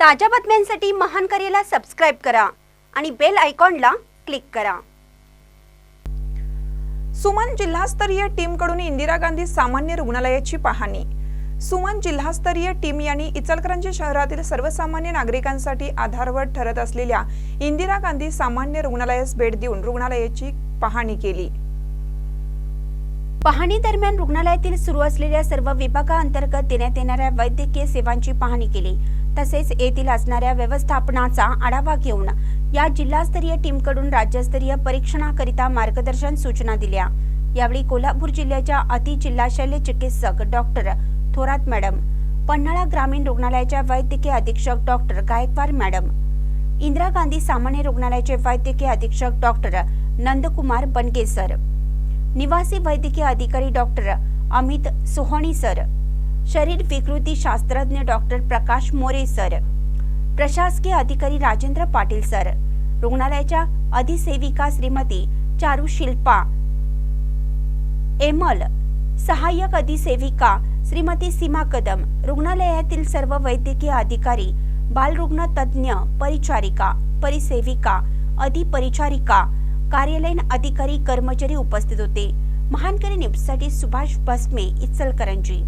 ताज्या बातम्यांसाठी महान करेला सबस्क्राईब करा आणि बेल आयकॉनला क्लिक करा. सुमन जिल्हास्तरीय टीमकडून इंदिरा गांधी सामान्य रुग्णालयाची पाहणी. सुमन जिल्हास्तरीय टीम यांनी इचलकरंजी शहरातील सर्वसामान्य नागरिकांसाठी आधारवड ठरत असलेल्या इंदिरा गांधी सामान्य रुग्णालयास भेट देऊन रुग्णालयाची पाहणी केली. पाहणी दरम्यान रुग्णालयातील सुरू असलेल्या सर्व विभागाअंतर्गत देण्यात येणाऱ्या वैद्यकीय सेवांची पाहणी केली. तसेच येथील असणाऱ्या व्यवस्थापनाचा आढावा घेऊन या जिल्हास्तरीय टीमकडून राज्यस्तरीय परीक्षणाकरिता मार्गदर्शन सूचना दिल्या. यावेळी कोल्हापूर जिल्ह्याच्या अति जिल्हा शल्य चिकित्सक डॉक्टर थोरात मॅडम पन्हाळा ग्रामीण रुग्णालयाच्या वैद्यकीय अधीक्षक डॉक्टर गायकवाड मॅडम इंदिरा गांधी सामान्य रुग्णालयाचे वैद्यकीय अधीक्षक डॉक्टर नंदकुमार बनगे सर निवासी वैद्यकीय अधिकारी डॉक्टर अमित सोहणी सर शरीर विकृती शास्त्रज्ञ डॉक्टर प्रकाश मोरे सर प्रशासकीय अधिकारी राजेंद्र पाटील सर रुग्णालयाच्या अधिसेविका श्रीमती चारू शिल्पा एमल सहाय्यक अधिसेविका श्रीमती सीमा कदम रुग्णालयातील सर्व वैद्यकीय अधिकारी बालरुग्ण तज्ज्ञ परिचारिका परिसेविका अधिपरिचारिका कार्यालयीन अधिकारी कर्मचारी उपस्थित होते. महानकरी न्यूजसाठी सुभाष बसमे इचलकरंजी.